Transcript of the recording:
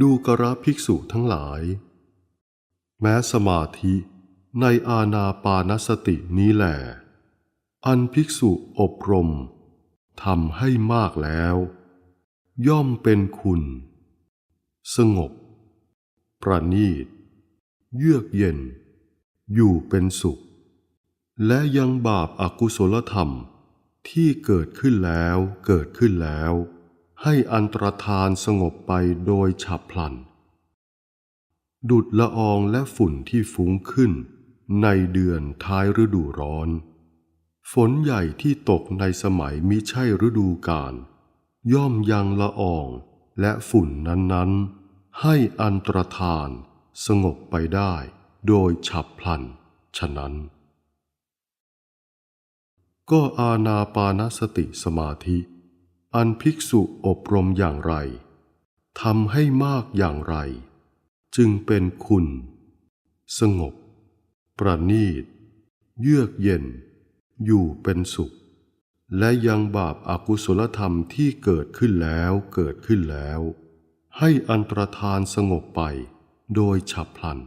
ดูกระภิกษุทั้งหลาย แม้สมาธิในอาณาปานสตินี้แหลอันภิกษุอบรมทำให้มากแล้ว ย่อมเป็นคุณ สงบ ประณีต เยือกเย็น อยู่เป็นสุข และยังบาปอากุศลธรรมที่เกิดขึ้นแล้วเกิดขึ้นแล้ว ให้อันตรธานสงบไปโดยฉับพลัน ดุดละอองและฝุ่นที่ฟุ้งขึ้น ในเดือนท้ายฤดูร้อน ฝนใหญ่ที่ตกในสมัยมิใช่ฤดูกาลย่อมยังละอองและฝุ่นนั้นๆ ให้อันตรธานสงบไปได้โดยฉับพลัน ฉะนั้น ก็อาณาปานสติสมาธิ อันภิกษุอบรมอย่างไรทำให้มากอย่างไร จึงเป็นคุณ สงบ ประณีต เยือกเย็น อยู่เป็นสุข และยังบาปอากุศลธรรมที่เกิดขึ้นแล้วเกิดขึ้นแล้ว ให้อันตรธานสงบไปโดยฉับพลัน